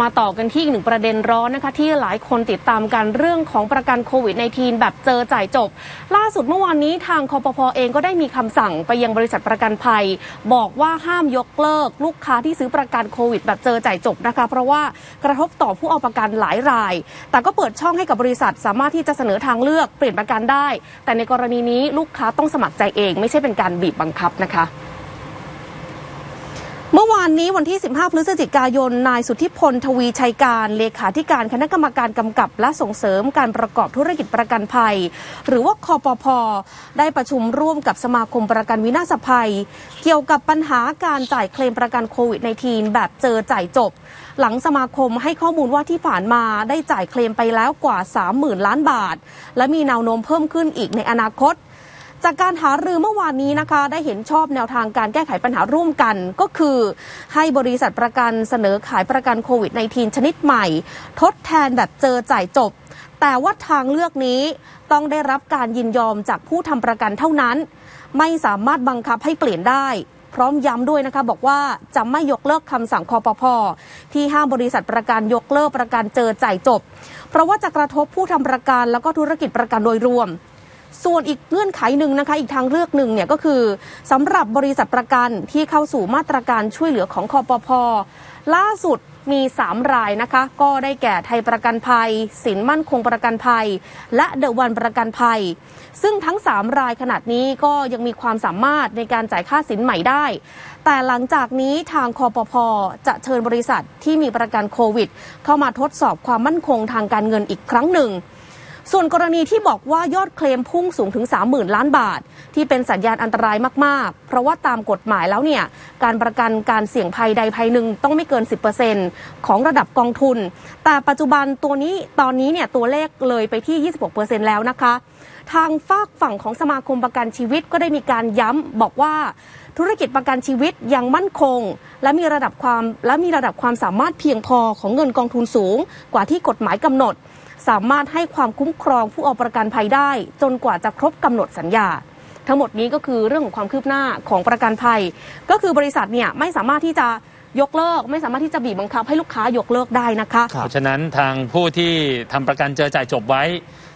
มาต่อกันที่อีกหนึ่งประเด็นร้อนนะคะ ที่หลายคนติดตามกันเรื่องของประกันโควิด -19 แบบเจอจ่ายจบ ล่าสุดเมื่อวานนี้ทางคอปพอเองก็ได้มีคำสั่งไปยังบริษัทประกันภัย บอกว่าห้ามยกเลิกลูกค้าที่ซื้อประกันโควิด แบบเจอจ่ายจบนะคะ เพราะว่ากระทบต่อผู้เอาประกันหลายราย แต่ก็เปิดช่องให้กับบริษัทสามารถที่จะเสนอทางเลือกเปลี่ยนประกันได้ แต่ในกรณีนี้ลูกค้าต้องสมัครใจเอง ไม่ใช่เป็นการบีบบังคับนะคะ เมื่อวานนี้วันที่ 15 พฤศจิกายน นายสุทธิพล ทวีชัยการ เลขาธิการคณะกรรมการกำกับ และส่งเสริมการประกอบธุรกิจประกันภัย หรือว่าคอปพได้ประชุมร่วมกับสมาคมประกันวินาศภัย เกี่ยวกับปัญหาการจ่ายเคลมประกันโควิด -19 แบบเจอจ่ายจบ หลังสมาคมให้ข้อมูลว่าที่ผ่านมาได้จ่ายเคลมไปแล้วกว่า 30,000 ล้านบาท และมีแนวโน้มเพิ่มขึ้นอีกในอนาคต จากการหารือเมื่อวานนี้นะคะ ได้เห็นชอบแนวทางการแก้ไขปัญหาร่วมกัน ก็คือให้บริษัทประกันเสนอขายประกันโควิด -19 ชนิดใหม่ ทดแทนแบบเจอจ่ายจบ แต่ว่าทางเลือกนี้ต้องได้รับการยินยอมจากผู้ทำประกันเท่านั้น ไม่สามารถบังคับให้เปลี่ยนได้พร้อมย้ำด้วยนะคะบอกว่าจะไม่ยกเลิกคำสั่งคอปพอที่ห้ามบริษัทประกันยกเลิกประกันเจอจ่ายจบ เพราะว่าจะกระทบผู้ทำประกันแล้วก็ธุรกิจประกันโดยรวม ส่วนอีกเงื่อนไขหนึ่งนะคะ อีกทางเลือกหนึ่งเนี่ยก็คือสำหรับบริษัทประกันที่เข้าสู่มาตรการช่วยเหลือของคอปพล่าสุดมี 3 รายนะคะ ก็ได้แก่ไทยประกันภัย สินมั่นคงประกันภัย และเดอะวันประกันภัย ซึ่งทั้ง 3 รายขนาดนี้ก็ยังมีความสามารถในการจ่ายค่าสินใหม่ได้ แต่หลังจากนี้ทางคอปพจะเชิญบริษัทที่มีประกันโควิด เข้ามาทดสอบความมั่นคงทางการเงินอีกครั้งหนึ่ง ส่วนกรณีที่บอกว่ายอดเคลมพุ่งสูงถึง 30,000 ล้านบาท ที่เป็นสัญญาณอันตรายมาก ๆ เพราะว่าตามกฎหมายแล้วเนี่ย การประกันการเสี่ยงภัยใดภัยหนึ่งต้องไม่เกิน 10%ของระดับกองทุน แต่ปัจจุบันตัวนี้ตอนนี้เนี่ยตัวเลขเลยไปที่ 26%แล้วนะคะ ทางฝากฝั่งของสมาคมประกันชีวิตก็ได้มีการย้ำบอกว่าธุรกิจประกันชีวิตยังมั่นคง และมีระดับความและมีระดับความสามารถเพียงพอของเงินกองทุนสูง กว่าที่กฎหมายกำหนด สามารถให้ความคุ้มครองผู้เอาประกันภัยได้ จนกว่าจะครบกำหนดสัญญา ทั้งหมดนี้ก็คือเรื่องของความคืบหน้าของประกันภัย ก็คือบริษัทเนี่ยไม่สามารถที่จะยกเลิกไม่สามารถที่จะบีบบังคับให้ลูกค้ายกเลิกได้นะคะครับเพราะฉะนั้นทางผู้ที่ทำประกันเจอจ่ายจบไว้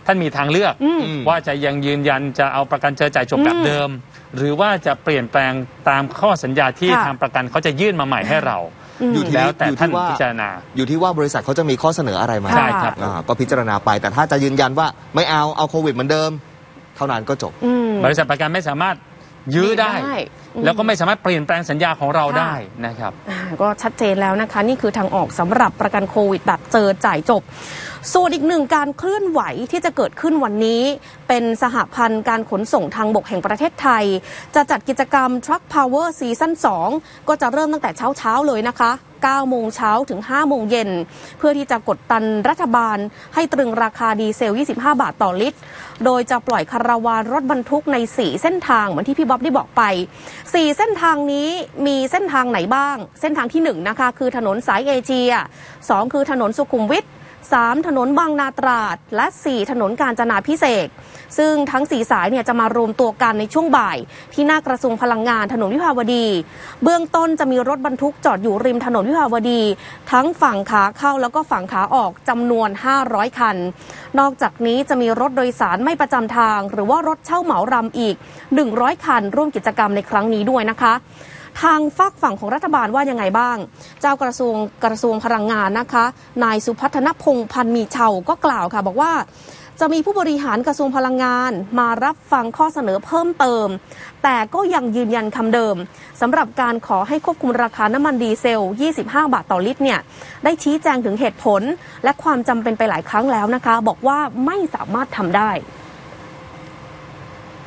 ท่านมีทางเลือกอืมว่าจะยังยืนยันจะเอาประกันเจอจ่ายจบแบบอืมเดิม หรือว่าจะเปลี่ยนแปลงตามข้อสัญญาที่ค่ะทางประกันเขาจะยื่นมาใหม่ให้เรา อืมอยู่ที่แล้วแต่อยู่ที่ท่านว่าพิจารณา อยู่ที่ว่าบริษัทเขาจะมีข้อเสนออะไรมาใช่ครับ อ่าก็พิจารณาไปแต่ถ้าจะยืนยันว่าไม่เอาเอาโควิดเหมือนเดิม เท่านั้นก็จบ อืม บริษัทประกันไม่สามารถ ยื้อได้ได้อืมแล้วก็ไม่สามารถเปลี่ยนแปลงสัญญาของเราค่ะได้นะครับอ่าก็ชัดเจนแล้วนะคะ นี่คือทางออกสำหรับประกันโควิดแบบเจอจ่ายจบ ส่วนอีกหนึ่งการเคลื่อนไหวที่จะเกิดขึ้นวันนี้ เป็นสหพันธ์การขนส่งทางบกแห่งประเทศไทย จะจัดกิจกรรม Truck Power Season 2 ก็จะเริ่มตั้งแต่เช้าเช้าๆเลยนะคะ 9 โมงเช้าถึง 5 โมงเย็น เพื่อที่จะกดดันรัฐบาล ให้ตรึงราคาดีเซล 25 บาทต่อลิตร โดยจะปล่อยคาราวานรถบรรทุกใน 4 เส้นทางเหมือนที่พี่บ๊อบได้บอกไป 4 เส้นทางนี้มีเส้นทางไหนบ้าง เส้นทางที่ 1 นะคะ คือถนนสายเอเชีย 2 คือถนนสุขุมวิท 3 ถนนบางนาตราด และ 4 ถนนกาญจนาพิเศษซึ่งทั้ง4สายเนี่ยจะมารวมตัวกันในช่วงบ่าย ที่หน้ากระทรวงพลังงานถนนวิภาวดี เบื้องต้นจะมีรถบรรทุกจอดอยู่ริมถนนวิภาวดี ทั้งฝั่งขาเข้าแล้วก็ฝั่งขาออกจำนวน 500 คัน นอกจากนี้จะมีรถโดยสารไม่ประจำทาง หรือว่ารถเช่าเหมารำอีก 100 คัน ร่วมกิจกรรมในครั้งนี้ด้วยนะคะ ทางฝากฝั่งของรัฐบาลว่ายังไงบ้าง เจ้ากระทรวงกระทรวงพลังงานนะคะ นายสุพัฒนพงษ์พันมีเชาก็กล่าวค่ะบอกว่าจะมีผู้บริหารกระทรวงพลังงาน มารับฟังข้อเสนอเพิ่มเติม แต่ก็ยังยืนยันคำเดิมสำหรับการขอให้ควบคุมราคาน้ำมันดีเซล 25 บาทต่อลิตรเนี่ยได้ชี้แจงถึงเหตุผล และความจำเป็นไปหลายครั้งแล้วนะคะ บอกว่าไม่สามารถทำได้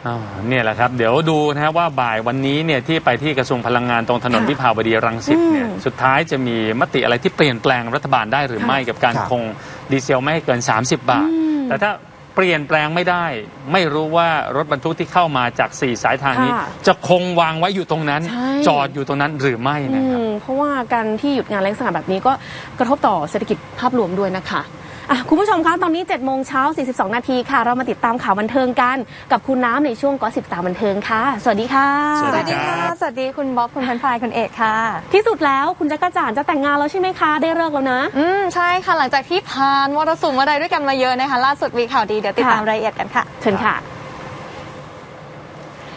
อ่าเนี่ยแหละครับ เดี๋ยวดูนะครับว่าบ่ายวันนี้เนี่ยที่ไปที่กระทรวงพลังงานตรงถนนค่ะวิภาวดีรังสิตเนี่ยอืมสุดท้ายจะมีมติอะไรที่เปลี่ยนแปลงรัฐบาลได้หรือค่ะไม่กับการครับคงดีเซลไม่ให้เกิน 30 บาท อืมแต่ถ้าเปลี่ยนแปลงไม่ได้ ไม่รู้ว่ารถบรรทุกที่เข้ามาจาก 4 สายทางนี้ ค่ะจะคงวางไว้อยู่ตรงนั้น ใช่ จอดอยู่ตรงนั้นหรือไม่อืนะครับ มเพราะว่าการที่หยุดงานลักษณะแบบนี้ก็กระทบต่อเศรษฐกิจภาพรวมด้วยนะคะอะ คุณผู้ชมคะตอนนี้ 7 โมงเช้า 42 นาทีค่ะ เรามาติดตามข่าวบันเทิงกัน กับคุณน้ำในช่วงก็13บันเทิงค่ะ สวัสดีค่ะ สวัสสวัดีสดีครัค่ะบสวัสดีคุณบ๊อบ คุณพันพายคุณเอกค่ะ ที่สุดแล้วคุณจักรจ่านจะแต่งงานแล้วใช่ไหมคะ ได้เลิกแล้วนะ อืม ใช่ค่ะ หลังจากที่ผ่านมรสุมอะไรด้วยกันมาเยอะนะคะ ล่าสุดมีข่าวดี เดี๋ยวติดตามค่ะรายละเอียดกันค่ะ เชิญค่ะ